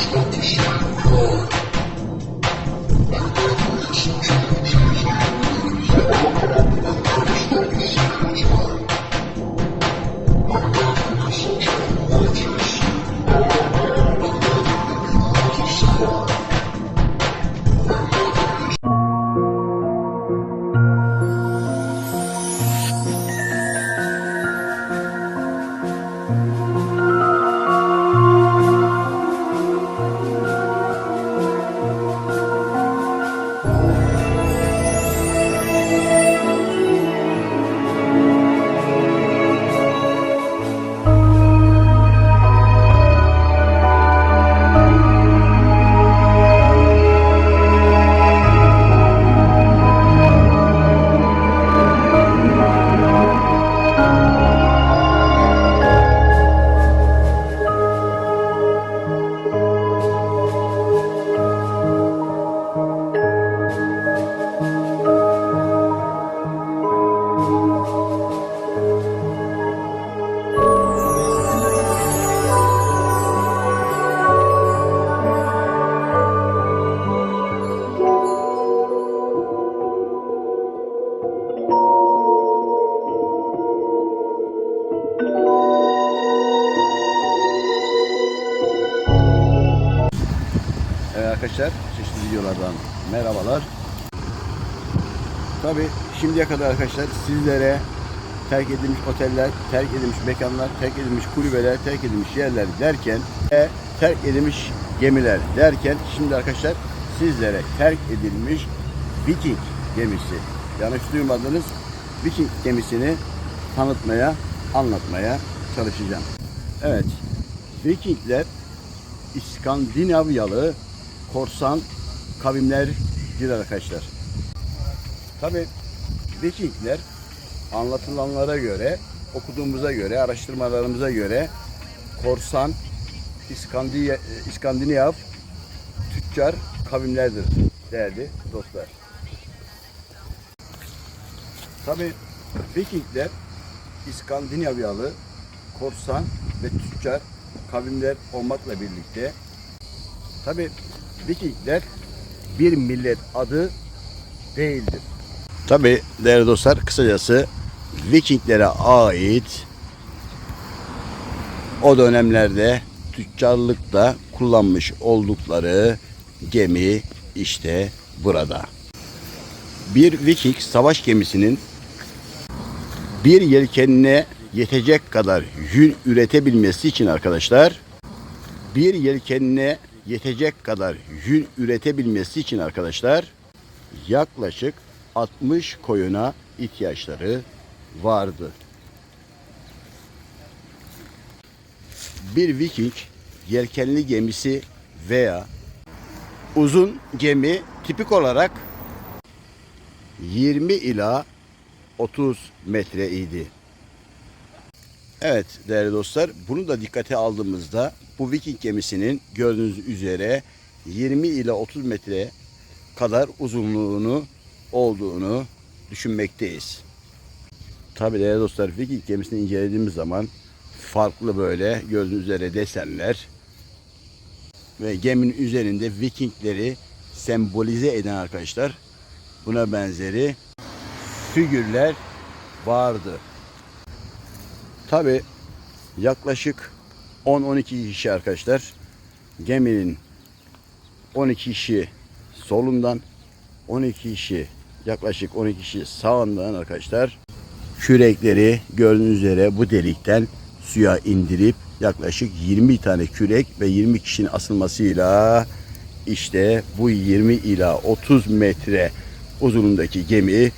Evet şimdiye kadar arkadaşlar sizlere terk edilmiş oteller, terk edilmiş mekanlar, terk edilmiş kulübeler, terk edilmiş yerler derken ve terk edilmiş gemiler derken şimdi arkadaşlar sizlere terk edilmiş Viking gemisi yanlış duymadınız Viking gemisini tanıtmaya, anlatmaya çalışacağım. Evet, Vikingler İskandinavyalı korsan kavimlerdir arkadaşlar. Tabi Vikingler anlatılanlara göre, okuduğumuza göre, araştırmalarımıza göre korsan İskandinav, İskandinav tüccar kavimlerdir değerli dostlar. Tabi Vikingler İskandinavyalı korsan ve tüccar kavimler olmakla birlikte tabi Vikingler bir millet adı değildir. Tabi değerli dostlar kısacası Vikinglere ait o dönemlerde tüccarlıkta kullanmış oldukları gemi işte burada. Bir Viking savaş gemisinin bir yelkenine yetecek kadar yün üretebilmesi için arkadaşlar bir yelkenine yetecek kadar yün üretebilmesi için arkadaşlar yaklaşık 60 koyuna ihtiyaçları vardı. Bir Viking yelkenli gemisi veya uzun gemi tipik olarak 20 ila 30 metre idi. Evet değerli dostlar bunu da dikkate aldığımızda bu Viking gemisinin gördüğünüz üzere 20 ile 30 metre kadar uzunluğunu olduğunu düşünmekteyiz. Tabi değerli dostlar Viking gemisini incelediğimiz zaman farklı böyle gördüğünüz üzere desenler ve geminin üzerinde Vikingleri sembolize eden arkadaşlar buna benzeri figürler vardı. Tabi yaklaşık 10-12 kişi arkadaşlar geminin 12 kişi solundan 12 kişi yaklaşık 12 kişi sağından arkadaşlar kürekleri gördüğünüz üzere bu delikten suya indirip yaklaşık 20 tane kürek ve 20 kişinin asılmasıyla işte bu 20 ila 30 metre uzunluğundaki gemi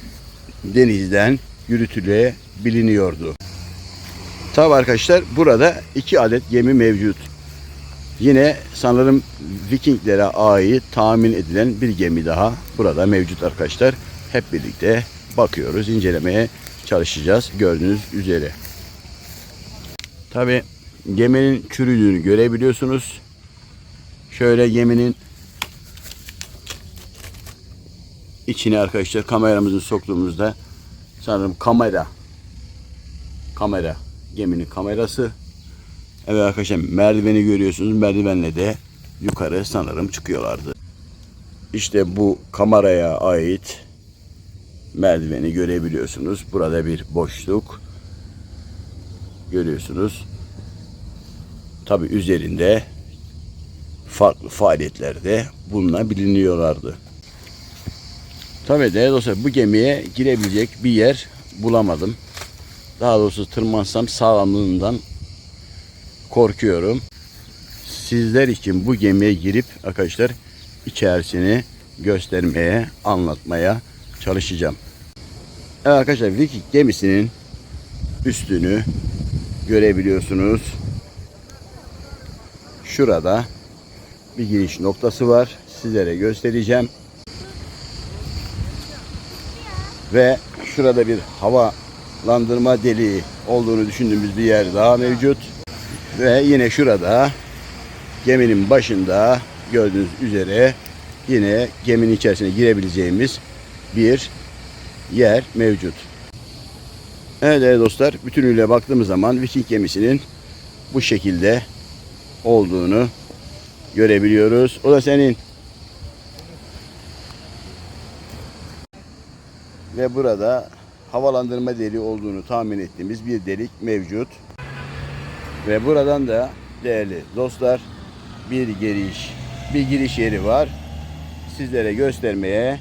denizden yürütülebiliniyordu. Tabi arkadaşlar burada iki adet gemi mevcut. Yine sanırım Vikinglere ait tahmin edilen bir gemi daha burada mevcut arkadaşlar. Hep birlikte bakıyoruz, incelemeye çalışacağız gördüğünüz üzere. Tabi geminin çürüdüğünü görebiliyorsunuz. Şöyle geminin içine arkadaşlar kameramızı soktuğumuzda sanırım kamera kamera geminin kamerası. Evet arkadaşlar merdiveni görüyorsunuz. Merdivenle de yukarı sanırım çıkıyorlardı. İşte bu kameraya ait merdiveni görebiliyorsunuz. Burada bir boşluk görüyorsunuz. Tabi üzerinde farklı faaliyetlerde bulunabiliyorlardı. Tabii değerli dostlar bu gemiye girebilecek bir yer bulamadım. Daha doğrusu tırmansam sağlamlığından korkuyorum. Sizler için bu gemiye girip arkadaşlar içerisini göstermeye, anlatmaya çalışacağım. Evet arkadaşlar Viking gemisinin üstünü görebiliyorsunuz. Şurada bir giriş noktası var. Sizlere göstereceğim. Ve şurada bir havalandırma deliği olduğunu düşündüğümüz bir yer daha mevcut. Ve yine şurada geminin başında gördüğünüz üzere yine geminin içerisine girebileceğimiz bir yer mevcut. Evet değerli dostlar bütünüyle baktığımız zaman Viking gemisinin bu şekilde olduğunu görebiliyoruz. O da senin. Ve burada havalandırma deliği olduğunu tahmin ettiğimiz bir delik mevcut. Ve buradan da değerli dostlar bir giriş, bir giriş yeri var. Sizlere göstermeye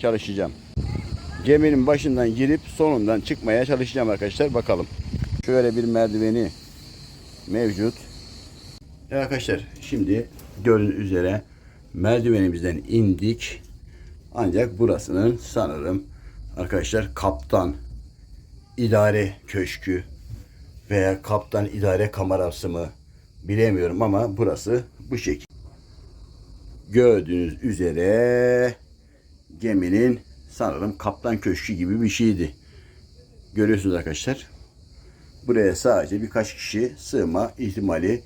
çalışacağım. Geminin başından girip sonundan çıkmaya çalışacağım arkadaşlar. Bakalım. Şöyle bir merdiveni mevcut. Evet arkadaşlar şimdi gördüğünüz üzere merdivenimizden indik. Ancak burasının sanırım arkadaşlar kaptan idare köşkü veya kaptan idare kamerası mı bilemiyorum ama burası bu şekil. Gördüğünüz üzere geminin sanırım kaptan köşkü gibi bir şeydi. Görüyorsunuz arkadaşlar. Buraya sadece birkaç kişi sığma ihtimali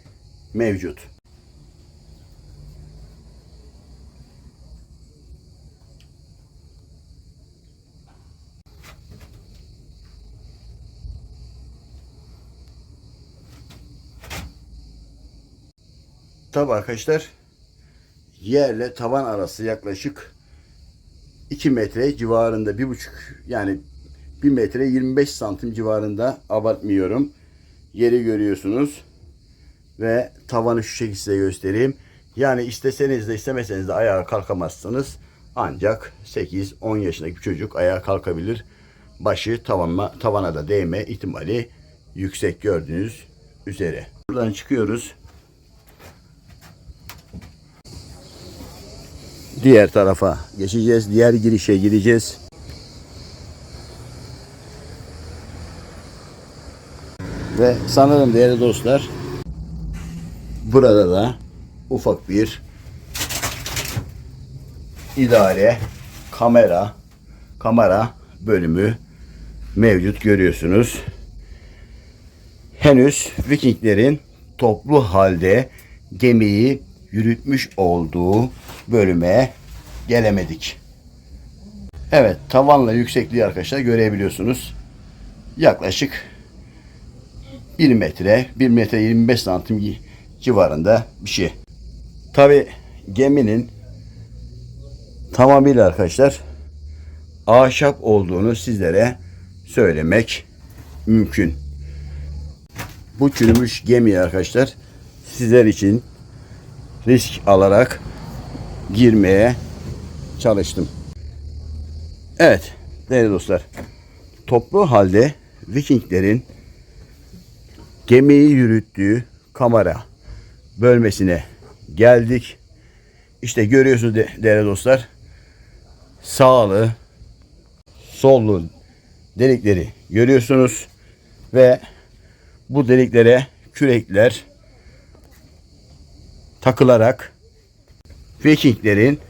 mevcut. Tabi arkadaşlar yerle tavan arası yaklaşık 2 metre civarında bir buçuk yani 1 metre 25 santim civarında abartmıyorum. Yeri görüyorsunuz ve tavanı şu şekilde göstereyim. Yani isteseniz de istemeseniz de ayağa kalkamazsınız. Ancak 8-10 yaşındaki bir çocuk ayağa kalkabilir. Başı tavana, tavana da değme ihtimali yüksek gördüğünüz üzere. Buradan çıkıyoruz. Diğer tarafa geçeceğiz. Diğer girişe gireceğiz. Ve sanırım değerli dostlar burada da ufak bir idare kamera kamera bölümü mevcut görüyorsunuz. Henüz Vikinglerin toplu halde gemiyi yürütmüş olduğu bölüme gelemedik. Evet tavanla yüksekliği arkadaşlar görebiliyorsunuz. Yaklaşık 1 metre, 1 metre 25 santim civarında bir şey. Tabi geminin tamamıyla arkadaşlar ahşap olduğunu sizlere söylemek mümkün. Bu çürümüş gemi arkadaşlar sizler için risk alarak girmeye çalıştım. Evet değerli dostlar toplu halde Vikinglerin gemiyi yürüttüğü kamera bölmesine geldik. İşte görüyorsunuz de, değerli dostlar. Sağlı, sollu delikleri görüyorsunuz ve bu deliklere kürekler takılarak Vikinglerin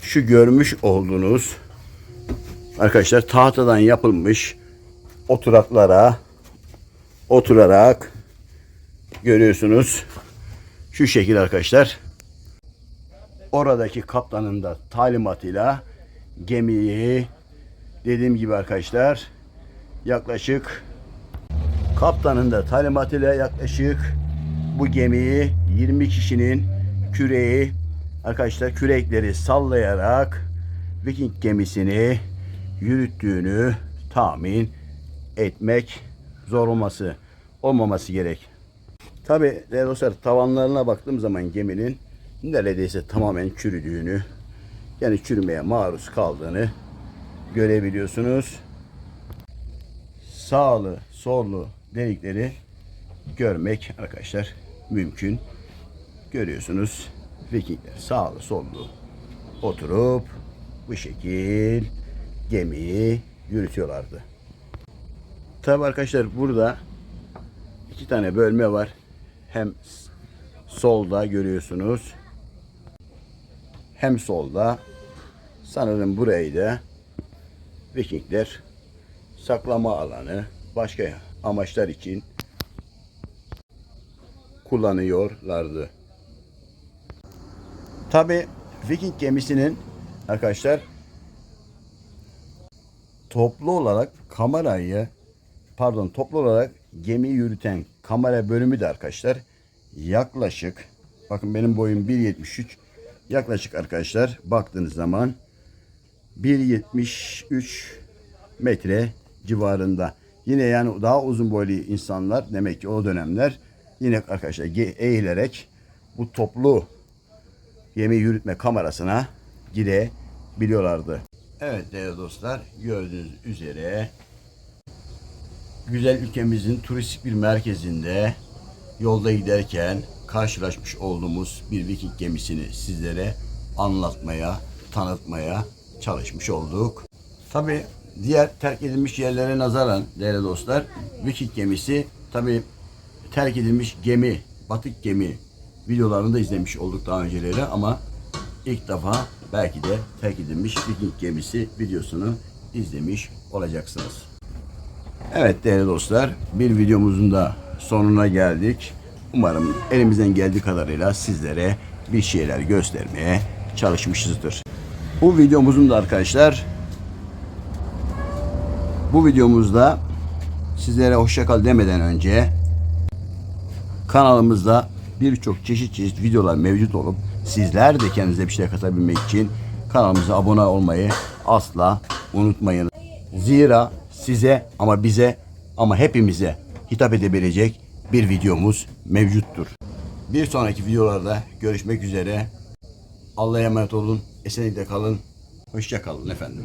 şu görmüş olduğunuz arkadaşlar tahtadan yapılmış oturaklara oturarak görüyorsunuz. Şu şekil arkadaşlar. Oradaki kaptanın da talimatıyla gemiyi dediğim gibi arkadaşlar yaklaşık kaptanın da talimatıyla yaklaşık bu gemiyi 20 kişinin küreği arkadaşlar kürekleri sallayarak Viking gemisini yürüttüğünü tahmin etmek zor olması olmaması gerek. Tabi değerli dostlar tavanlarına baktığım zaman geminin neredeyse tamamen çürüdüğünü yani çürümeye maruz kaldığını görebiliyorsunuz. Sağlı, sollu delikleri görmek arkadaşlar mümkün. Görüyorsunuz Vikingler sağlı sollu oturup bu şekil gemiyi yürütüyorlardı. Tabi arkadaşlar burada iki tane bölme var. Hem solda görüyorsunuz. Hem solda sanırım burayı da Vikingler saklama alanı başka amaçlar için kullanıyorlardı. Tabi Viking gemisinin arkadaşlar toplu olarak kamerayı pardon toplu olarak gemiyi yürüten kamera bölümü de arkadaşlar yaklaşık bakın benim boyum 1.73 yaklaşık arkadaşlar baktığınız zaman 1.73 metre civarında. Yine yani daha uzun boylu insanlar demek ki o dönemler yine arkadaşlar eğilerek bu toplu gemi yürütme kamerasına girebiliyorlardı. Evet değerli dostlar gördüğünüz üzere güzel ülkemizin turistik bir merkezinde yolda giderken karşılaşmış olduğumuz bir Viking gemisini sizlere anlatmaya, tanıtmaya çalışmış olduk. Tabi diğer terk edilmiş yerlere nazaran değerli dostlar Viking gemisi tabi terk edilmiş gemi, batık gemi videolarını da izlemiş olduk daha önceleri ama ilk defa belki de terk edilmiş Viking gemisi videosunu izlemiş olacaksınız. Evet değerli dostlar bir videomuzun da sonuna geldik. Umarım elimizden geldiği kadarıyla sizlere bir şeyler göstermeye çalışmışızdır. Bu videomuzun da arkadaşlar bu videomuzda sizlere hoşçakal demeden önce kanalımızda birçok çeşit çeşit videolar mevcut olup sizler de kendinize bir şey katabilmek için kanalımıza abone olmayı asla unutmayın. Zira size ama bize ama hepimize hitap edebilecek bir videomuz mevcuttur. Bir sonraki videolarda görüşmek üzere. Allah'a emanet olun. Esenlikle kalın. Hoşça kalın efendim.